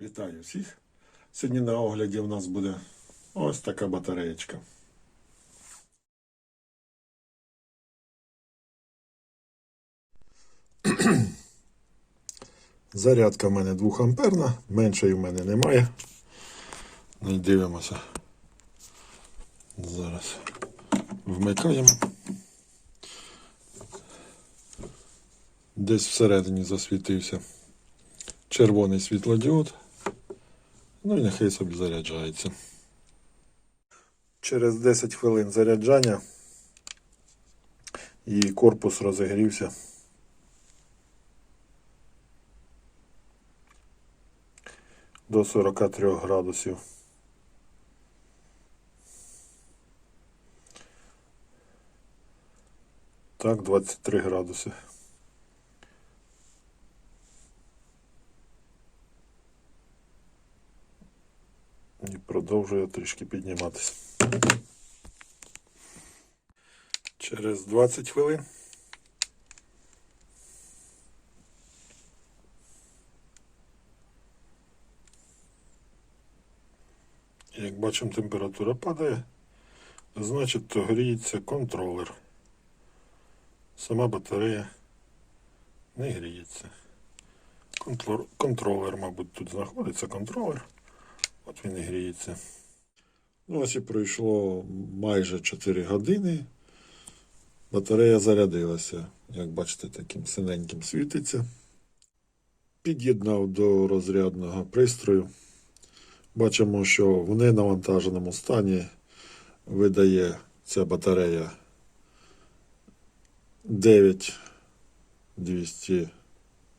Вітаю всіх. Сьогодні на огляді у нас буде ось така батареєчка. Зарядка в мене 2 амперна, меншої в мене немає. Ну дивимося. Зараз вмикаємо. Десь всередині засвітився червоний світлодіод. Ну і нехай собі заряджається. Через 10 хвилин заряджання і корпус розігрівся. До 43 градусів. Так, 23 градуси. І продовжує трішки підніматися. Через 20 хвилин. Як бачимо, температура падає, значить, то гріється контролер. Сама батарея не гріється. Контролер, мабуть, тут знаходиться контролер. От він і гріється. Ну, ось і пройшло майже 4 години. Батарея зарядилася. Як бачите, таким синеньким світиться. Під'єднав до розрядного пристрою. Бачимо, що в ненавантаженому стані видає ця батарея 9200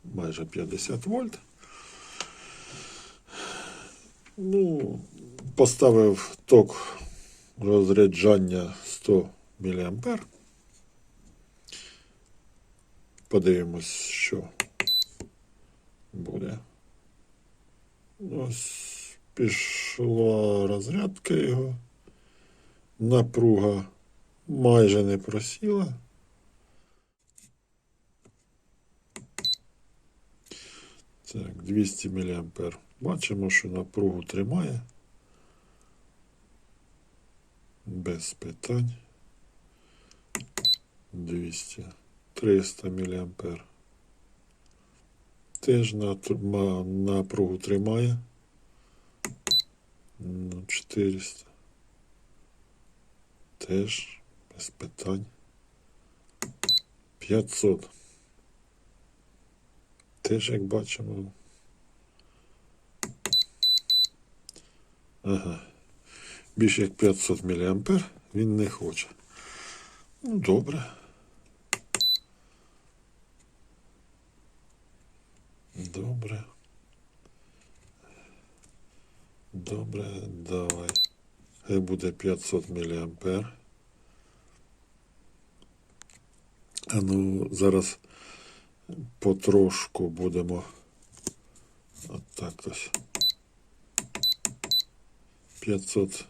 майже 50 вольт. Ну, поставив ток розряджання 100 мА. Подивимось, що буде. Ось пішла розрядка його. Напруга майже не просіла. Так, 200 мА. Бачимо, що напругу тримає. Без питань. 200. 300 мА. Теж напругу тримає. Ну, 400. Теж без питань. 500. Теж, як бачимо, Ага. Більше як 500 мА він не хоче. Ну, добре. Добре. Добре, давай. Хай буде 500 мА. А ну, зараз потрошку будемо отак ось. 500.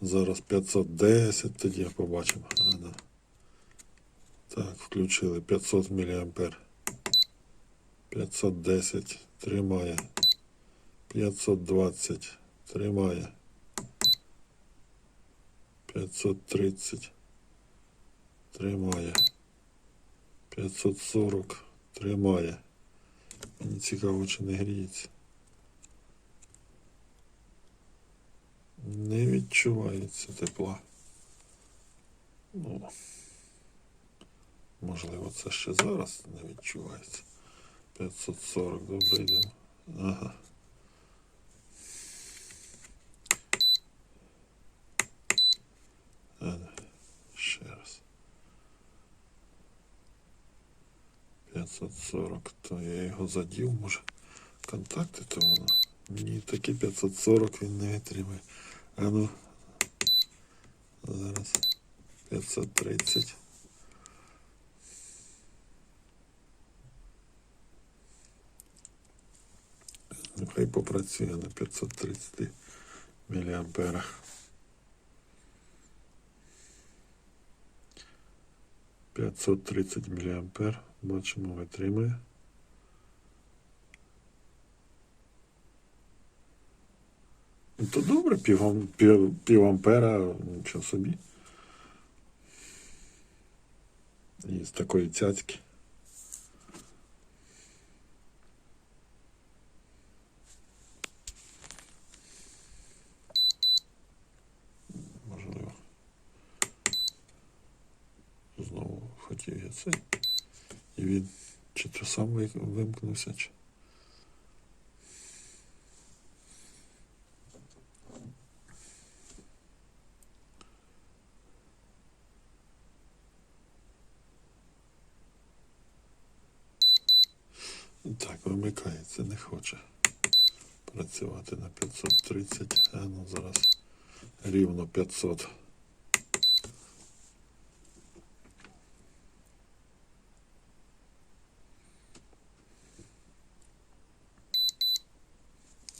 Зараз 510 тоді побачимо. А, да. Так, включили 500 мА. 510 тримає. 520 тримає. 530 тримає. 540 тримає. Мені цікаво, чи не гріється. Не відчувається тепла. Ну, можливо, це ще зараз не відчувається. 540, добре йдемо. Ага. Ага. Ще раз. 540, то я його задів, може. Контакти то воно. Ні, таки 540 він не витримає. А ну. Зараз. 530. Ну, хай попрацює на 530 міліамперах. 530 міліампер. Бачимо, витримує. То добре, пів, пів, пів ампера, нічого собі. І з такої цяцьки. Можливо. Знову хотів я цей. І він чи то сам вимкнувся, чи. Так, вимикається, не хоче працювати на 530, а ну зараз рівно 500.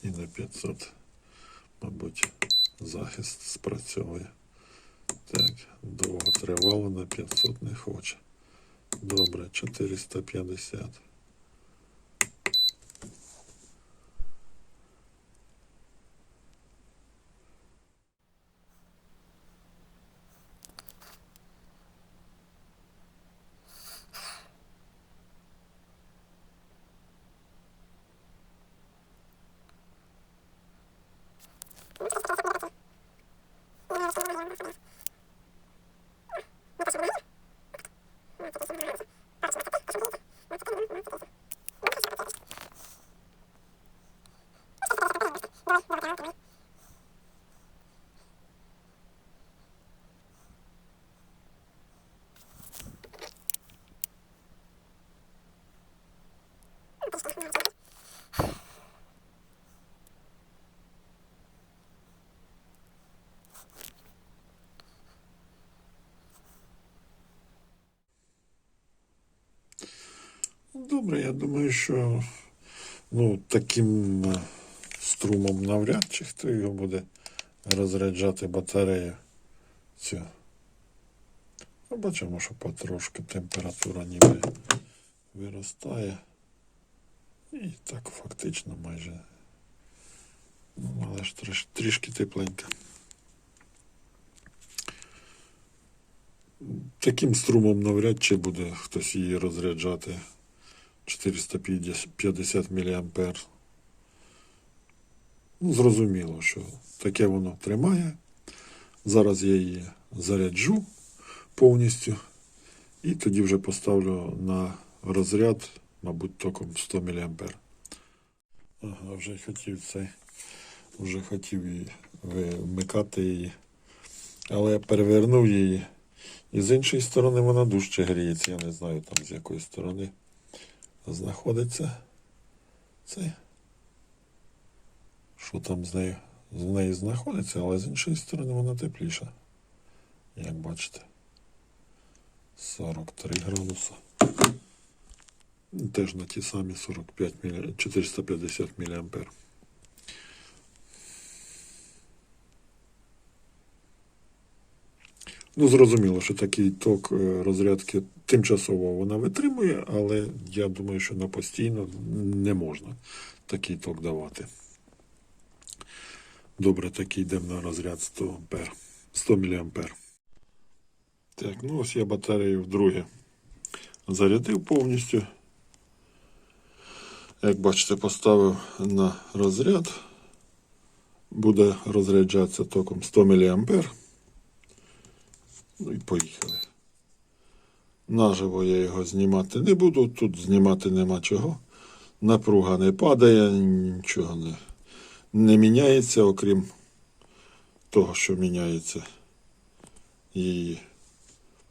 І на 500, мабуть, захист спрацьовує. Так, довго тривало, на 500 не хоче. Добре, 450. Добре, я думаю, що ну, таким е, струмом навряд чи хто його буде розряджати батарею цю. Ну, Бачимо, що потрошки температура ніби виростає. І так фактично майже. Ну, але ж триш, трішки тепленька. Таким струмом навряд чи буде хтось її розряджати. 450 мА. Ну, зрозуміло, що таке воно тримає. Зараз я її заряджу повністю і тоді вже поставлю на розряд, мабуть, током 100 мА. Ага, вже хотів цей, вже хотів її вмикати її, але я перевернув її. І з іншої сторони вона дужче гріється. Я не знаю там з якої сторони знаходиться цей. Що там з нею? З нею знаходиться, але з іншої сторони вона тепліша. Як бачите. 43 градуса. Теж на ті самі 45 мілі... 450 мА. Ну, зрозуміло, що такий ток е, розрядки тимчасово вона витримує, але я думаю, що на постійно не можна такий ток давати. Добре, такий йдемо на розряд 100 ампер, 100 мА. Так, ну ось я батарею вдруге зарядив повністю. Як бачите, поставив на розряд. Буде розряджатися током 100 мА. Ну і поїхали. Наживо я його знімати не буду, тут знімати нема чого. Напруга не падає, нічого не, не міняється, окрім того, що міняється її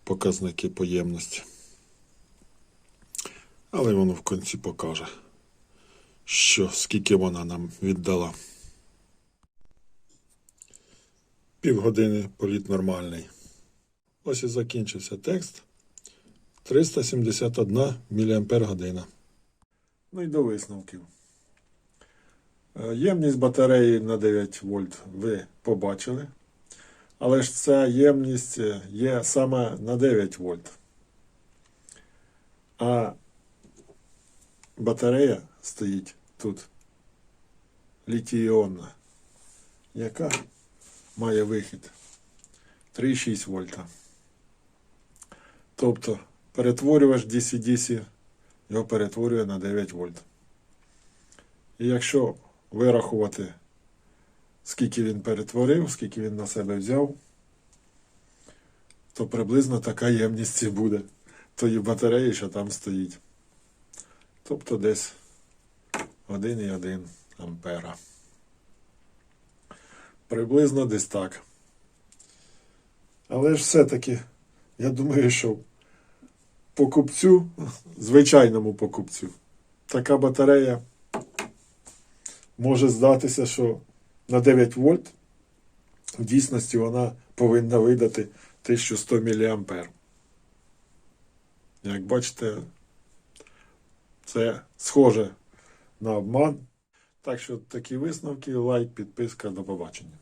показники поємності. Але воно в кінці покаже, що скільки вона нам віддала. Півгодини політ нормальний. Ось і закінчився текст. 371 мАч. Ну і до висновків. Е, Ємність батареї на 9 вольт ви побачили. Але ж ця ємність е, є саме на 9 вольт. А батарея стоїть тут літій-іонна. яка має вихід 3,6 вольта. Тобто перетворювач DC-DC його перетворює на 9 вольт. І якщо вирахувати, скільки він перетворив, скільки він на себе взяв, то приблизно така ємність і буде тої батареї, що там стоїть. Тобто десь 1,1 ампера. Приблизно десь так. Але ж все-таки, я думаю, що покупцю, звичайному покупцю, така батарея може здатися, що на 9 вольт в дійсності вона повинна видати 1100 мА. Як бачите, це схоже на обман. Так що такі висновки, лайк, підписка, до побачення.